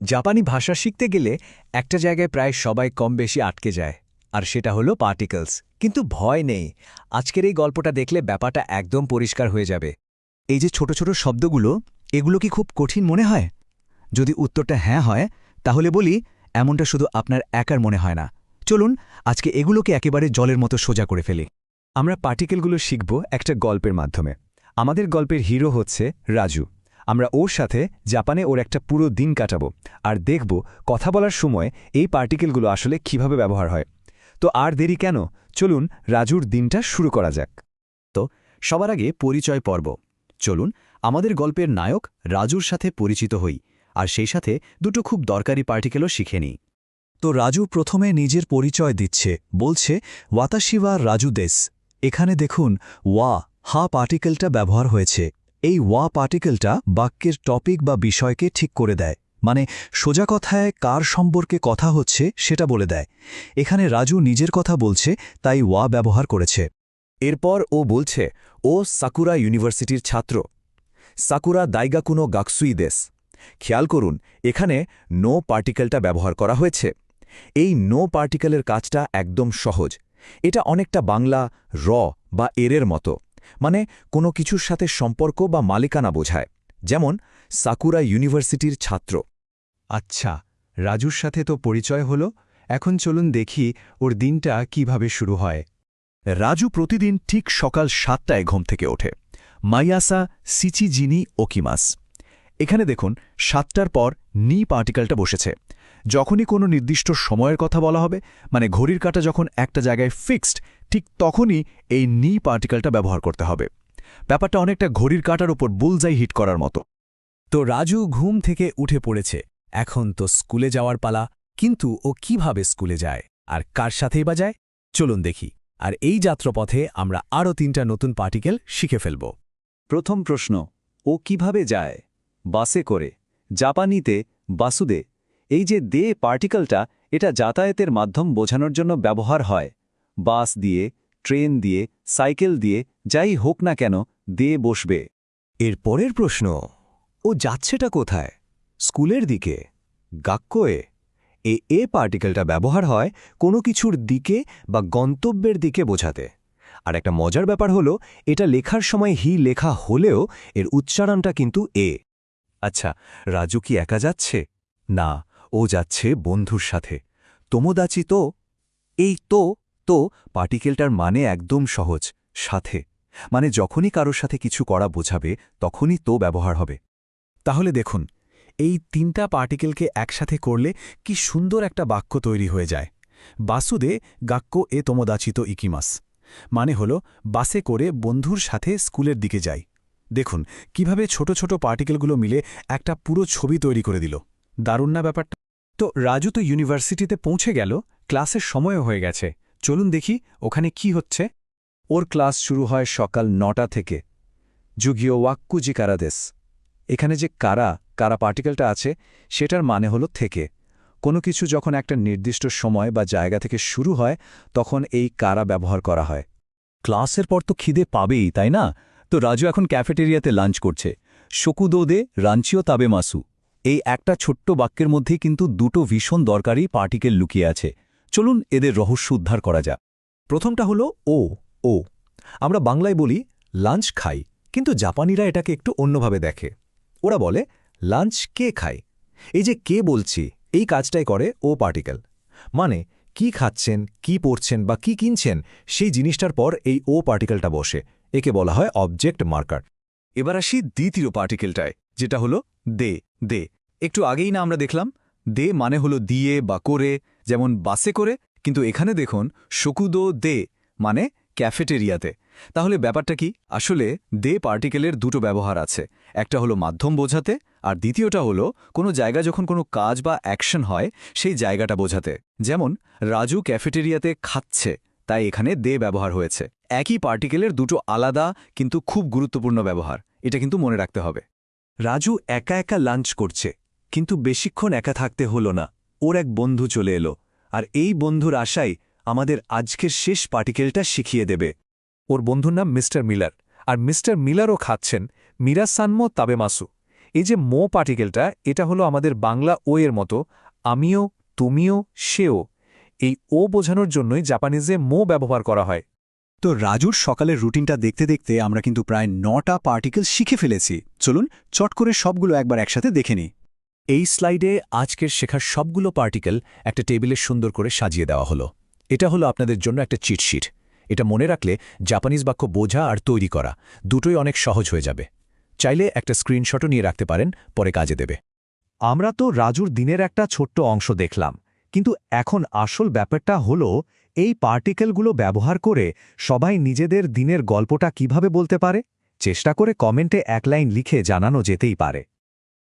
জাপানি ভাষা শিখতে গেলে একটা জায়গায় প্রায় সবাই কম বেশি আটকে যায়, আর সেটা হলো পার্টিকলস কিন্তু ভয় নেই। আজকের এই গল্পটা দেখলে ব্যাপারটা একদম পরিষ্কার হয়ে যাবে। এই যে ছোট ছোট শব্দগুলো, এগুলো কি খুব কঠিন মনে হয়? যদি উত্তরটা হ্যাঁ হয়, তাহলে বলি, এমনটা শুধু আপনার একার মনে হয় না। চলুন, আজকে এগুলোকে একেবারে জলের মতো সোজা করে ফেলি। আমরা পার্টিকেলগুলো শিখব একটা গল্পের মাধ্যমে। আমাদের গল্পের হিরো হচ্ছে রাজু। আমরা ওর সাথে জাপানে ওর একটা পুরো দিন কাটাবো আর দেখব কথা বলার সময় এই পার্টিকেলগুলো আসলে কীভাবে ব্যবহার হয়। তো আর দেরি কেন? চলুন রাজুর দিনটা শুরু করা যাক। তো সবার আগে পরিচয় পর্ব। চলুন আমাদের গল্পের নায়ক রাজুর সাথে পরিচিত হই আর সেই সাথে দুটো খুব দরকারি পার্টিকেলও শিখে নিই। তো রাজু প্রথমে নিজের পরিচয় দিচ্ছে, বলছে ওয়াতাশিবা রাজু দেশ এখানে দেখুন, ওয়া, হা পার্টিকেলটা ব্যবহার হয়েছে। এই ওয়া পার্টিকেলটা বাক্যের টপিক বা বিষয়কে ঠিক করে দেয়। মানে সোজা কথায় কার সম্পর্কে কথা হচ্ছে সেটা বলে দেয়। এখানে রাজু নিজের কথা বলছে, তাই ওয়া ব্যবহার করেছে। এরপর ও বলছে, ও সাকুরা ইউনিভার্সিটির ছাত্র। সাকুরা দাইগাকুনো গাকসুই দেশ। খেয়াল করুন, এখানে নো পার্টিকেলটা ব্যবহার করা হয়েছে। এই নো পার্টিকেলের কাজটা একদম সহজ। এটা অনেকটা বাংলা র বা এরের মতো। মানে কোনো কিছুর সাথে সম্পর্ক বা মালিকানা বোঝায়, যেমন সাকুরা ইউনিভার্সিটির ছাত্র। আচ্ছা রাজুর সাথে তো পরিচয় হলো, এখন চলুন দেখি ওর দিনটা কীভাবে শুরু হয়। রাজু প্রতিদিন ঠিক সকাল সাতটায় ঘুম থেকে ওঠে। মাইয়াসা, সিচিজিনি, ওকিমাস। এখানে দেখুন, সাতটার পর নি পার্টিকেলটা বসেছে। যখনই কোনো নির্দিষ্ট সময়ের কথা বলা হবে মানে ঘড়ির কাটা যখন একটা জায়গায় ফিক্সড ঠিক তখনই এই নি পার্টিকেলটা ব্যবহার করতে হবে। ব্যাপারটা অনেকটা ঘড়ির কাটার উপর বুলজাই হিট করার মতো। তো রাজু ঘুম থেকে উঠে পড়েছে। এখন তো স্কুলে যাওয়ার পালা, কিন্তু ও কীভাবে স্কুলে যায়? আর কার সাথেই বা যায়? চলুন দেখি। আর এই যাত্রাপথে আমরা আরও তিনটা নতুন পার্টিকেল শিখে ফেলব। প্রথম প্রশ্ন, ও কীভাবে যায়? বাসে করে। জাপানিতে বাসুদে এই যে দে পার্টিকেলটা, এটা যাতায়াতের মাধ্যম বোঝানোর জন্য ব্যবহার হয়। বাস দিয়ে, ট্রেন দিয়ে, সাইকেল দিয়ে, যাই হোক না কেন, দে বসবে। এর পরের প্রশ্ন, ও যাচ্ছেটা কোথায়? স্কুলের দিকে? গাক্কয়ে? এ এ পার্টিকেলটা ব্যবহার হয় কোনো কিছুর দিকে বা গন্তব্যের দিকে বোঝাতে। আর একটা মজার ব্যাপার হলো, এটা লেখার সময় হি লেখা হলেও এর উচ্চারণটা কিন্তু এ। আচ্ছা রাজু কি একা যাচ্ছে? না। ও যাচ্ছে বন্ধুর সাথে। তোমোদাচি তো এই তো তো পার্টিকেলটার মানে একদম সহজ, সাথে। মানে যখনই কারোর সাথে কিছু করা বোঝাবে, তখনই তো ব্যবহার হবে। তাহলে দেখুন, এই তিনটা পার্টিকেলকে একসাথে করলে কি সুন্দর একটা বাক্য তৈরি হয়ে যায়। বাসুদে গাক্য এ তোমদাচিত ইকিমাস। মানে হল, বাসে করে বন্ধুর সাথে স্কুলের দিকে যাই। দেখুন, কীভাবে ছোট ছোট পার্টিকেলগুলো মিলে একটা পুরো ছবি তৈরি করে দিল। দারুণ না ব্যাপারটা? তো রাজু তো ইউনিভার্সিটিতে পৌঁছে গেল, ক্লাসের সময়ও হয়ে গেছে। চলুন দেখি ওখানে কি হচ্ছে। ওর ক্লাস শুরু হয় সকাল নটা থেকে। যুগীয় ওয়াক্কুজি কারাদেশ এখানে যে কারা কারা পার্টিকেলটা আছে, সেটার মানে হলো থেকে। কোনো কিছু যখন একটা নির্দিষ্ট সময় বা জায়গা থেকে শুরু হয়, তখন এই কারা ব্যবহার করা হয়। ক্লাসের পর তো খিদে পাবেই, তাই না? তো রাজু এখন ক্যাফেটেরিয়াতে লাঞ্চ করছে। শকুদোদে রাঞ্চিও তাবে মাসু। এই একটা ছোট্ট বাক্যের মধ্যে কিন্তু দুটো ভীষণ দরকারি পার্টিকেল লুকিয়ে আছে। চলুন এদের রহস্য উদ্ধার করা যাক। প্রথমটা হলো ও ও। আমরা বাংলায় বলি, লাঞ্চ খাই। কিন্তু জাপানিরা এটাকে একটু অন্যভাবে দেখে। ওরা বলে, লাঞ্চ কে খায়? এই যে কে বলছি, এই কাজটাই করে ও পার্টিকেল। মানে কি খাচ্ছেন, কি পড়ছেন বা কি কিনছেন, সেই জিনিসটার পর এই ও পার্টিকেলটা বসে। একে বলা হয় অবজেক্ট মার্কার। এবার আসি দ্বিতীয় পার্টিকেলটায়, যেটা হলো দে। দে। একটু আগেই না আমরা দেখলাম, দে মানে হলো দিয়ে বা করে, যেমন বাসে করে, কিন্তু এখানে দেখুন শকুদো দে মানে ক্যাফেটেরিয়াতে। তাহলে ব্যাপারটা কি? আসলে দে পার্টিকেলের দুটো ব্যবহার আছে। একটা হলো মাধ্যম বোঝাতে, আর দ্বিতীয়টা হলো কোনো জায়গা যখন কোনো কাজ বা অ্যাকশন হয়, সেই জায়গাটা বোঝাতে। যেমন, রাজু ক্যাফেটেরিয়াতে খাচ্ছে, তাই এখানে দে ব্যবহার হয়েছে। একই পার্টিকেলের দুটো আলাদা, কিন্তু খুব গুরুত্বপূর্ণ ব্যবহার। এটা কিন্তু মনে রাখতে হবে। রাজু একা একা লাঞ্চ করছে, কিন্তু বেশিক্ষণ একা থাকতে হল না। ওর এক বন্ধু চলে এলো, আর এই বন্ধুর আশাই আমাদের আজকের শেষ পার্টিকেলটা শিখিয়ে দেবে। ওর বন্ধুর নাম মিস্টার মিলার, আর মিস্টার মিলারও খাচ্ছেন মিরাসান্মো তাবেমাসু। এই যে মো পার্টিকেলটা, এটা হলো আমাদের বাংলা ও এর মতো, আমিও, তুমিও, সেও, এই ও বোঝানোর জন্যই জাপানিজে মো ব্যবহার করা হয়। তো রাজুর সকালের রুটিনটা দেখতে দেখতে আমরা কিন্তু প্রায় নটা পার্টিকেল শিখে ফেলেছি। চলুন চট করে সবগুলো একবার একসাথে দেখে নিই। এই স্লাইডে আজকের শেখার সবগুলো পার্টিকেল একটা টেবিলে সুন্দর করে সাজিয়ে দেওয়া হলো। এটা হলো আপনাদের জন্য একটা চিটশিট এটা মনে রাখলে জাপানিজ বাক্য বোঝা আর তৈরি করা দুটোই অনেক সহজ হয়ে যাবে। চাইলে একটা স্ক্রিনশটও নিয়ে রাখতে পারেন, পরে কাজে দেবে। আমরা তো রাজুর দিনের একটা ছোট্ট অংশ দেখলাম, কিন্তু এখন আসল ব্যাপারটা হলো এই পার্টিকেলগুলো ব্যবহার করে সবাই নিজেদের দিনের গল্পটা কীভাবে বলতে পারে? চেষ্টা করে কমেন্টে এক লাইন লিখে জানানো যেতেই পারে।